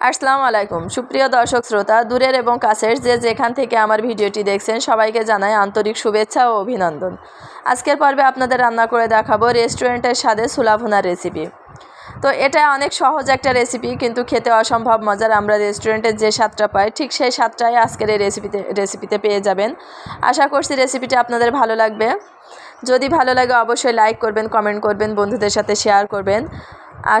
আসসালামু আলাইকুম। সুপ্রিয় দর্শক, শ্রোতা, দূরের এবং কাছের যে যেখান থেকে আমার ভিডিওটি দেখছেন, সবাইকে জানাই আন্তরিক শুভেচ্ছা ও অভিনন্দন। আজকের পর্বে আপনাদের রান্না করে দেখাবো রেস্টুরেন্টের স্বাদে সুলাভুনার রেসিপি। তো এটা অনেক সহজ একটা রেসিপি, কিন্তু খেতে অসম্ভব মজার। আমরা রেস্টুরেন্টের যে স্বাদটা পাই, ঠিক সেই স্বাদটাই আজকের এই রেসিপিতে রেসিপিতে পেয়ে যাবেন। আশা করছি রেসিপিটা আপনাদের ভালো লাগবে। যদি ভালো লাগে, অবশ্যই লাইক করবেন, কমেন্ট করবেন, বন্ধুদের সাথে শেয়ার করবেন।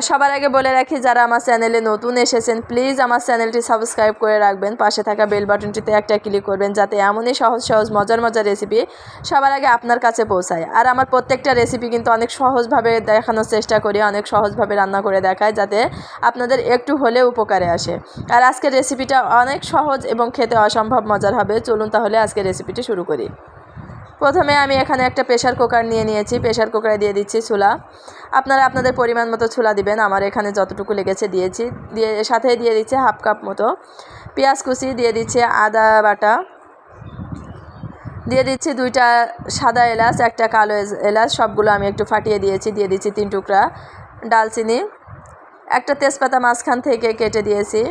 সবার আগে বলে রাখি, যারা আমার চ্যানেলে নতুন এসেছেন প্লিজ আমার চ্যানেলটি সাবস্ক্রাইব করে রাখবেন। পাশে থাকা বেল বাটনটিতে একটা ক্লিক করবেন, যাতে এমনই সহজ সহজ, মজার মজার রেসিপি সবার আগে আপনার কাছে পৌঁছায়। আর আমার প্রত্যেকটা রেসিপি কিন্তু অনেক সহজভাবে দেখানোর চেষ্টা করি, অনেক সহজভাবে রান্না করে দেখায়, যাতে আপনাদের একটু হলেও উপকারে আসে। আর আজকের রেসিপিটা অনেক সহজ এবং খেতে অসম্ভব মজার হবে। চলুন তাহলে আজকের রেসিপিটি শুরু করি। প্রথমে আমি এখানে একটা প্রেশার কুকার নিয়ে নিয়েছি। প্রেশার কুকারে দিয়ে দিচ্ছি চুলা। আপনারা আপনাদের পরিমাণ মতো চুলা দিবেন। আমার এখানে যতটুকু লেগেছে দিয়েছি। দিয়ে, সাথে দিয়ে দিচ্ছে হাফ কাপ মতো। পেঁয়াজ কুচি দিয়ে দিচ্ছে আদা বাটা। দিয়ে দিচ্ছি দুইটা সাদা এলাচ, একটা কালো এলাচ। সবগুলো আমি একটু ফাটিয়ে দিয়েছি। দিয়ে দিচ্ছি তিন টুকরা ডালচিনি। একটা তেজপাতা মাঝখান থেকে কেটে দিয়েছি।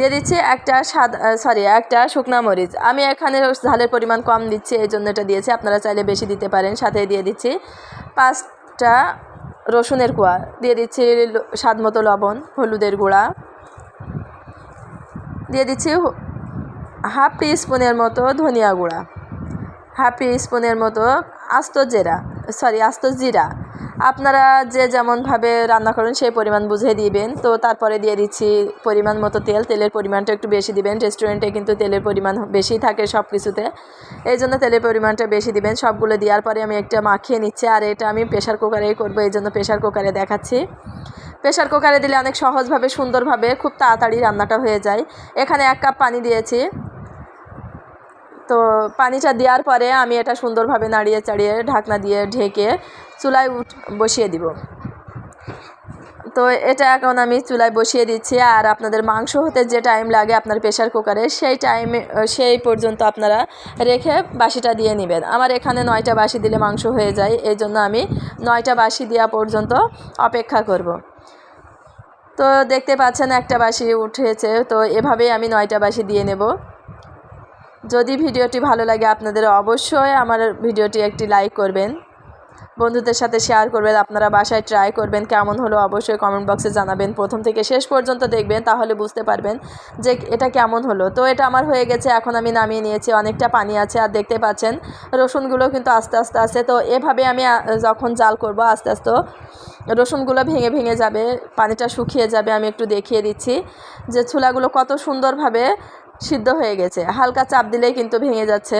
দিয়ে দিচ্ছি একটা সাদা সরি একটা শুকনা মরিচ। আমি এখানে ঝালের পরিমাণ কম দিচ্ছি, এই জন্য এটা দিয়েছি। আপনারা চাইলে বেশি দিতে পারেন সাথে দিয়ে দিচ্ছি। পাঁচটা রসুনের কোয়া, দিয়ে দিচ্ছি স্বাদ মতো লবণ, হলুদের গুঁড়া। দিয়ে দিচ্ছি হাফ টি স্পুনের মতো ধনিয়া গুঁড়া। হাফ টি স্পুনের মতো আস্ত জেরা সরি আস্ত জিরা। আপনারা যে যেমনভাবে রান্না করেন, সেই পরিমাণ বুঝে দিবেন। তো তারপরে দিয়ে দিচ্ছি পরিমাণ মতো তেল। তেলের পরিমাণটা একটু বেশি দিবেন। রেস্টুরেন্টে কিন্তু তেলের পরিমাণ বেশি থাকে সব কিছুতে এই জন্য তেলের পরিমাণটা বেশি দিবেন। সবগুলো দেওয়ার পরে আমি একটা মাখিয়ে নিচ্ছি। আর এটা আমি প্রেশার কুকারেই করব। এই জন্য প্রেশার কুকারে দেখাচ্ছি। প্রেশার কুকারে দিলে অনেক সহজভাবে, সুন্দরভাবে খুব তাড়াতাড়ি রান্নাটা হয়ে যায়। এখানে এক কাপ পানি দিয়েছি। তো পানিটা দেওয়ার পরে আমি এটা সুন্দরভাবে নাড়িয়ে চাড়িয়ে ঢাকনা দিয়ে ঢেকে চুলায় উঠ, বসিয়ে দিব। তো এটা এখন আমি চুলায় বসিয়ে দিচ্ছি আর আপনাদের মাংস হতে যে টাইম লাগে আপনার প্রেশার কুকারে সেই টাইমে সেই পর্যন্ত আপনারা রেখে বাসিটা দিয়ে নেবেন। আমার এখানে নয়টা বাসি দিলে মাংস হয়ে যায় এই জন্য আমি নয়টা বাসি দেওয়া পর্যন্ত অপেক্ষা করব। তো দেখতে পাচ্ছেন একটা বাসি উঠেছে, তো এভাবেই আমি নয়টা বাসি দিয়ে নেব। যদি ভিডিওটি ভালো লাগে আপনাদের অবশ্যই আমার ভিডিওটি একটি লাইক করবেন। বন্ধুদের সাথে শেয়ার করবেন, আপনারা বাসায় ট্রাই করবেন, কেমন হলো অবশ্যই কমেন্ট বক্সে জানাবেন। প্রথম থেকে শেষ পর্যন্ত দেখবেন, তাহলে বুঝতে পারবেন যে এটা কেমন হলো। তো এটা আমার হয়ে গেছে, এখন আমি নামিয়ে নিয়েছি, অনেকটা পানি আছে, আর দেখতে পাচ্ছেন রসুনগুলো কিন্তু আস্তে আস্তে আছে। তো এভাবে আমি যখন জাল করব, আস্তে আস্তে রসুনগুলো ভেঙে ভেঙে যাবে, পানিটা শুকিয়ে যাবে, আমি একটু দেখিয়ে দিচ্ছি যে ছোলাগুলো কত সুন্দরভাবে সিদ্ধ হয়ে গেছে। হালকা চাপ দিলেই কিন্তু ভেঙে যাচ্ছে।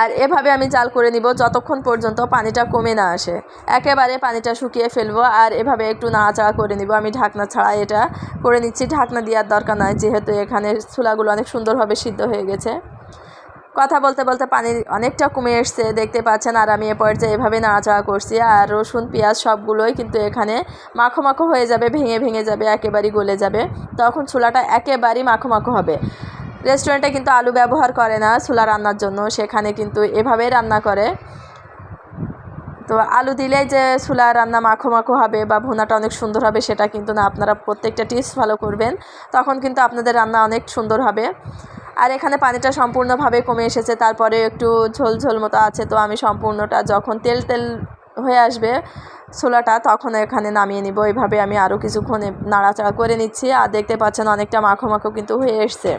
আর এভাবে আমি জাল করে নিব যতক্ষণ পর্যন্ত পানিটা কমে না আসে। একেবারে পানিটা শুকিয়ে ফেলব আর এভাবে একটু নাড়াচাড়া করে নিব। আমি ঢাকনা ছাড়া এটা করে নিচ্ছি। ঢাকনা দেওয়ার দরকার নাই, যেহেতু এখানে ছোলাগুলো অনেক সুন্দরভাবে সিদ্ধ হয়ে গেছে। কথা বলতে বলতে পানি অনেকটা কমে এসছে, দেখতে পাচ্ছেন। আর আমি এ পর্যায়ে এভাবে নাড়াচাড়া করছি। আর রসুন, পেঁয়াজ সবগুলোই কিন্তু এখানে মাখো মাখো হয়ে যাবে, ভেঙে ভেঙে যাবে, একেবারেই গলে যাবে। তখন ছোলাটা একেবারেই মাখো মাখো হবে। রেস্টুরেন্টে কিন্তু আলু ব্যবহার করে না ছোলা রান্নার জন্য, সেখানে কিন্তু এভাবেই রান্না করে। তো আলু দিলে যে ছোলা রান্না মাখো মাখো হবে বা ভুনাটা অনেক সুন্দর হবে, সেটা কিন্তু না। আপনারা প্রত্যেকটা টিপস ফলো করবেন, তখন কিন্তু আপনাদের রান্না অনেক সুন্দর হবে। আর এখানে পানিটা সম্পূর্ণভাবে কমে এসেছে, তারপরে একটু ঝোল ঝোল মতো আছে, তো আমি সম্পূর্ণটা যখন তেল তেল হয়ে আসবে ছোলাটা, তখন এখানে নামিয়ে নিব। এইভাবে আমি আরও কিছুক্ষণ নাড়াচাড়া করে নিচ্ছি, আর দেখতে পাচ্ছেন অনেকটা মাখো মাখো কিন্তু হয়ে এসছে।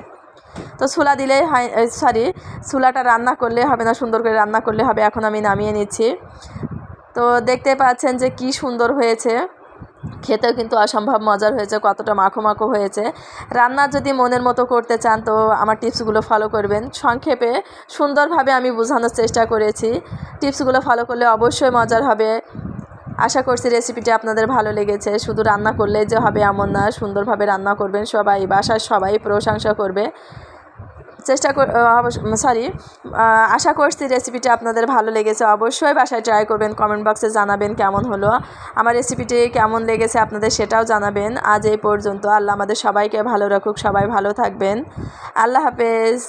তো ছোলা দিলেই হয় সরি ছোলাটা রান্না করলে হবে না, সুন্দর করে রান্না করলে হবে, এখন আমি নামিয়ে নিচ্ছি। তো দেখতে পাচ্ছেন যে কি সুন্দর হয়েছে। খেতেও কিন্তু অসম্ভব মজার হয়েছে, কতটা মাখো মাখো হয়েছে। রান্না যদি মনের মতো করতে চান তো আমার টিপসগুলো ফলো করবেন। সংক্ষেপে সুন্দরভাবে আমি বোঝানোর চেষ্টা করেছি। টিপসগুলো ফলো করলে অবশ্যই মজার হবে। আশা করছি রেসিপিটি আপনাদের ভালো লেগেছে। শুধু রান্না করলেই যে হবে এমন না, সুন্দরভাবে রান্না করবেন সবাই, বাসার সবাই প্রশংসা করবে। চেষ্টা সরি আশা করছি রেসিপিটি আপনাদের ভালো লেগেছে। অবশ্যই বাসায় ট্রাই করবেন কমেন্ট বক্সে জানাবেন কেমন হলো। আমার রেসিপিটি কেমন লেগেছে আপনাদের সেটাও জানাবেন। আজ এই পর্যন্ত। আল্লাহ আমাদের সবাইকে ভালো রাখুক, সবাই ভালো থাকবেন। আল্লাহ হাফেজ।